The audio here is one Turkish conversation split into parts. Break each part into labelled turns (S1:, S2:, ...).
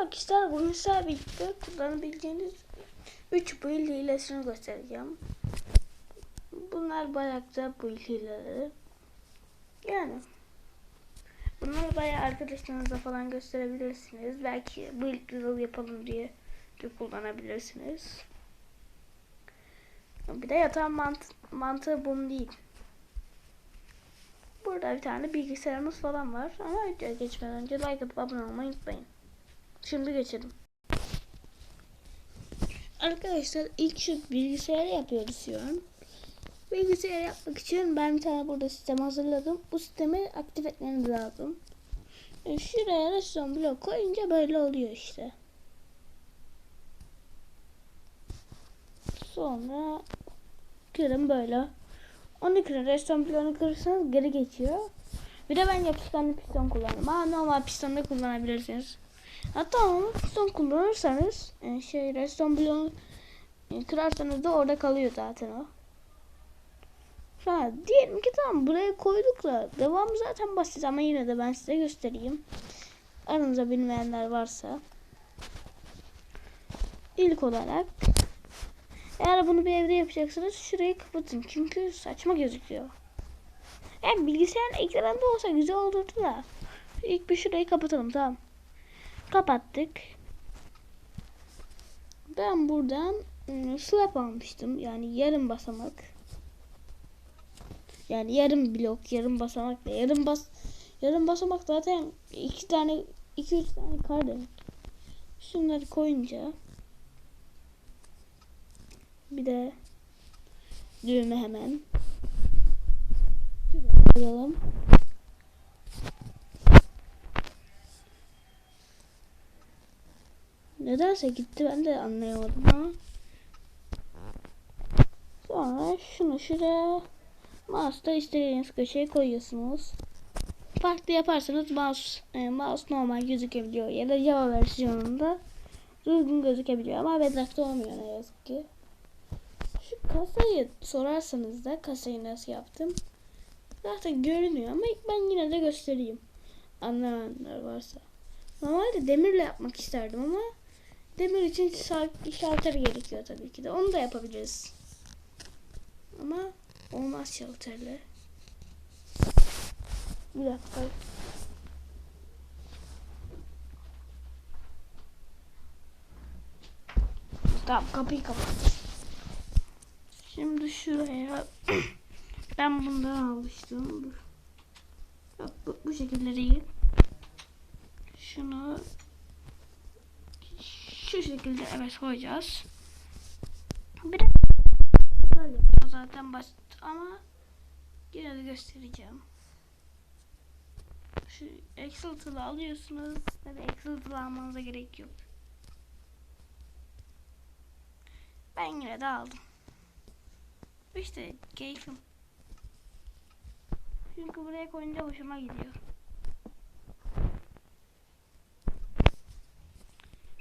S1: arkadaşlar sizlerle birlikte kullanabileceğiniz 3 build hilesini göstereceğim. Bunlar bayağı güzel build hileleri. Yani bunları bayağı arkadaşlarınıza falan gösterebilirsiniz. Belki build drill yapalım diye de kullanabilirsiniz. Bir de yatağın mant mantığı bunun değil. Burada bir tane bilgisayarımız falan var. Ama videoya geçmeden önce like atıp abone olmayı unutmayın. Şimdi geçelim. Arkadaşlar ilk şu bilgisayarı yapıyoruz şu an. Bilgisayarı yapmak için ben bir tane burada sistem hazırladım. Bu sistemi aktif etmeniz lazım. E, Şuraya restoran blok koyunca böyle oluyor işte. Sonra kırın böyle. Onu kırın. Restoran bloğunu kırırsanız geri geçiyor. Bir de ben yapışkanlı piston kullanıyorum. Ama normal piston da kullanabilirsiniz. Hatta onu piston kullanırsanız e, şey restoran bloğunu e, kırarsanız da orada kalıyor zaten o. Ha, diyelim ki tamam buraya koyduk da devam zaten basit ama yine de ben size göstereyim. Aranızda bilmeyenler varsa. İlk olarak eğer bunu bir evde yapacaksınız şurayı kapatın çünkü saçma gözüküyor. Yani bilgisayarın ekranında olsa güzel olurdu da. İlk bir şurayı kapatalım tamam. Kapattık. Ben buradan ım, slab almıştım. Yani yarım basamak. Yani yarım blok, yarım basamak da yarım bas yarım basamak zaten iki tane iki üç tane kar demek. Şunları koyunca bir de düğme hemen. Şuraya koyalım. Nedense gitti ben de anlayamadım ama. Sonra şunu şuraya mouse'da istediğiniz köşeye koyuyorsunuz. Farklı yaparsanız mouse, e, mouse normal gözükebiliyor ya da Java versiyonunda düzgün gözükebiliyor ama Bedrock'ta olmuyor ne yazık ki. Şu kasayı sorarsanız da kasayı nasıl yaptım? Zaten görünüyor ama ben yine de göstereyim. Anlamayanlar varsa. Normalde demirle yapmak isterdim ama demir için şal- şalter gerekiyor tabii ki de. Onu da yapabiliriz. Ama olmaz şalterle. Bir dakika. Tamam kapıyı kapat. Şimdi şuraya ben bundan almıştım. Yok bu, bu şekilde değil. Şunu şu şekilde evet koyacağız. Bir de böyle zaten basit ama yine de göstereceğim. Şu Excel tool'u alıyorsunuz. Tabi Excel tool'u almanıza gerek yok. Ben yine de aldım. İşte keyfim. Çünkü buraya koyunca hoşuma gidiyor.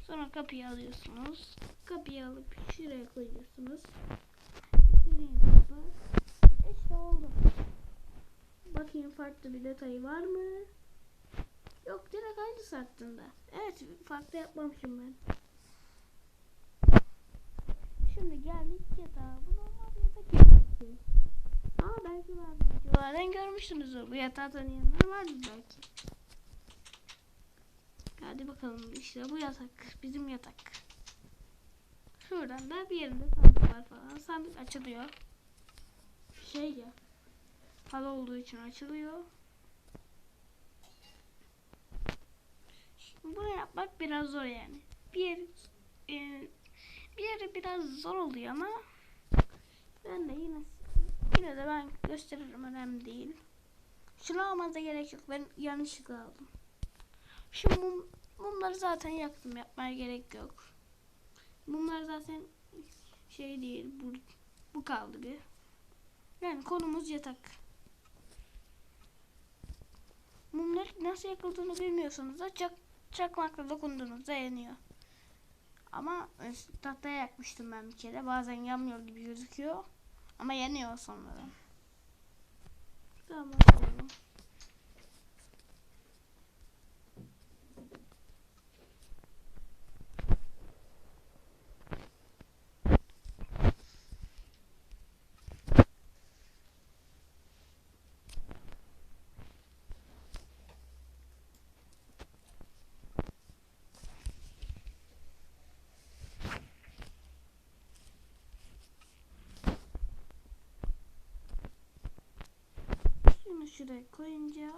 S1: Sonra kapıyı alıyorsunuz. Kapıyı alıp şuraya koyuyorsunuz. İstediğiniz kapı. İşte oldu. Bakayım farklı bir detayı var mı? Yok direkt aynısı hakkında. Evet farklı yapmamışım ben. Şimdi geldik yatağa. Bu normal yatak yatağı. Ama belki var. Videolardan görmüşsünüzdür. Bu yatağı tanıyanlar vardır belki. Hadi bakalım işte bu yatak. Bizim yatak. Şuradan da bir yerinde sandık var falan. Sandık açılıyor. Şey ya. Halı olduğu için açılıyor. Bunu yapmak biraz zor yani. Bir yer, e, bir yeri biraz zor oluyor ama ben de yine yine de ben gösteririm önemli değil. Şunu almanıza gerek yok. Ben yanlışlıkla aldım. Şu mum, mumları zaten yaktım. Yapmaya gerek yok. Mumlar zaten şey değil. Bu, bu kaldı bir. Yani konumuz yatak. Mumlar nasıl yakıldığını bilmiyorsanız da çak, çakmakla dokunduğunuzda yanıyor. Ama e, tahtaya yakmıştım ben bir kere. Bazen yanmıyor gibi gözüküyor. Ama yanıyor sonradan. Tamam bakalım. Şuraya koyunca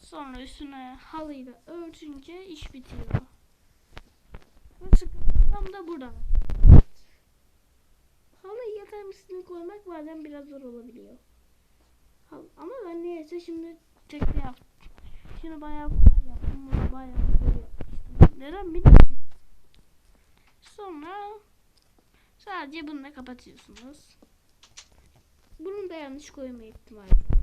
S1: sonra üstüne halıyla örtünce iş bitiyor. Ve sıkıntı tam da burada. Halıyı yatağın üstüne koymak bazen biraz zor olabiliyor. Ama ben niyeyse şimdi tekne yaptım. Şunu bayağı kolay yaptım. Bunu bayağı kolay yapmıştım. Neden bilmiyorum. Sonra sadece bunu da kapatıyorsunuz. Bunun da yanlış koyma ihtimali.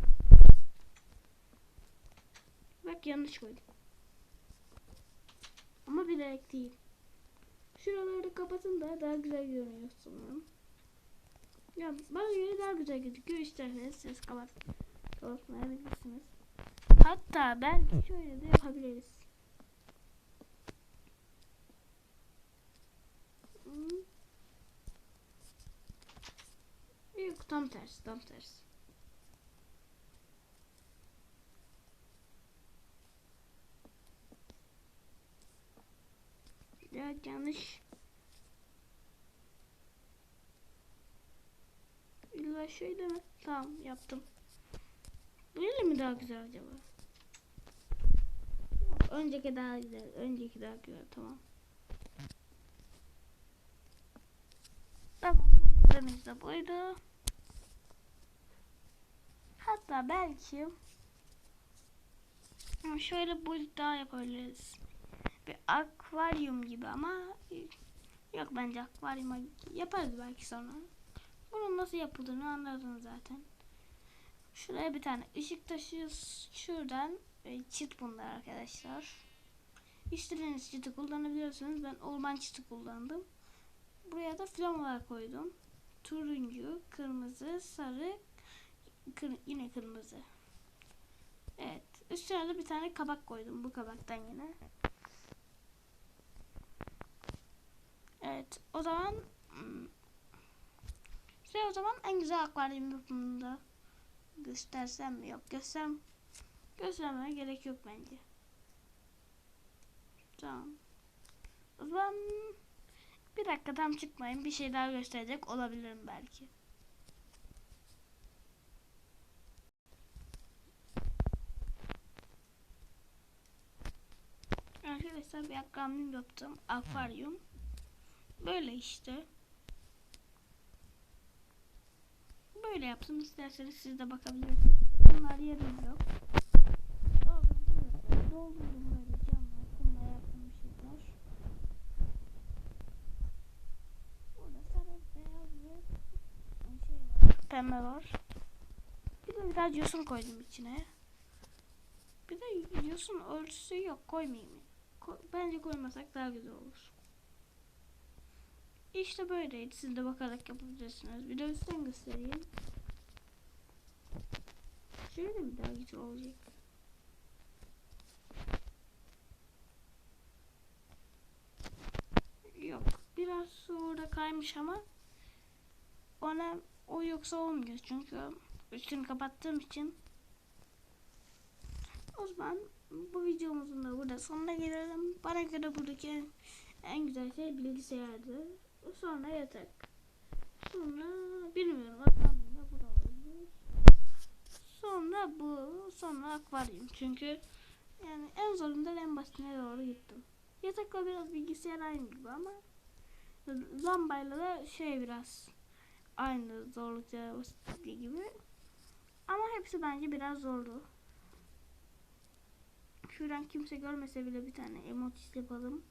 S1: Bak yanlış koydum. Ama bilerek değil. Şuraları kapatın da daha güzel görünüyor sanırım. Ya bana göre daha güzel gözüküyor. İsterseniz siz kapat kapatmayabilirsiniz. Hatta belki şöyle de yapabiliriz. Yok tam tersi tam tersi. Ya yanlış. İlla şöyle mi? Tamam yaptım. Böyle mi daha güzel acaba? Önceki daha güzel. Önceki daha güzel. Tamam. Tamam. Videomuz da buydu. Hatta belki şöyle boyut daha yapabiliriz. Bir akvaryum gibi ama yok bence akvaryuma yaparız belki sonra. Bunun nasıl yapıldığını anladın zaten. Şuraya bir tane ışık taşıyoruz. Şuradan e, çit bunlar arkadaşlar. İstediğiniz çiti kullanabiliyorsunuz. Ben orman çiti kullandım. Buraya da flamalar koydum. Turuncu, kırmızı, sarı, kır- yine kırmızı. Evet. Üstüne de bir tane kabak koydum. Bu kabaktan yine. Evet. O zaman hmm, size o zaman en güzel akvaryum yapımında göstersem mi? Yok. Göstersem göstermeye gerek yok bence. Tamam. O zaman bir dakika tam çıkmayın. Bir şey daha gösterecek olabilirim belki. Arkadaşlar bir akvaryum yaptım. Akvaryum. Böyle işte. Böyle yaptım. İsterseniz siz de bakabilirsiniz. Bunlar yerim yok. Doldurdum böyle camlar. Kumla yaptığım şeyler. Burada sarı, beyaz ve şey var. Pembe var. Bir de biraz yosun koydum içine. Bir de yosun örtüsü yok. Koymayayım. Ko- Bence koymasak daha güzel olur. İşte böyleydi. Siz de bakarak yapabilirsiniz. Bir de üstten göstereyim. Şöyle mi daha güzel olacak? Yok. Biraz sonra kaymış ama ona o yoksa olmuyor. Çünkü üstünü kapattığım için o zaman bu videomuzun da burada sonuna gelelim. Bana göre buradaki en, en güzel şey bilgisayardı. Sonra yatak. Sonra bilmiyorum akvaryumda bu da olabilir. Sonra bu. Sonra akvaryum. Çünkü yani en zorundan en basitine doğru gittim. Yatakla biraz bilgisayar aynı gibi ama lambayla da şey biraz aynı zorlukta basitliği gibi. Ama hepsi bence biraz zordu. Şuradan kimse görmese bile bir tane emoji yapalım.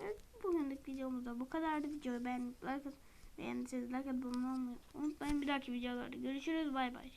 S1: Evet, bugünlük videomuz da bu kadardı. Videoyu beğenip like beğendiyseniz like atmayı unutmayın. Bir dahaki videolarda görüşürüz. Bay bay.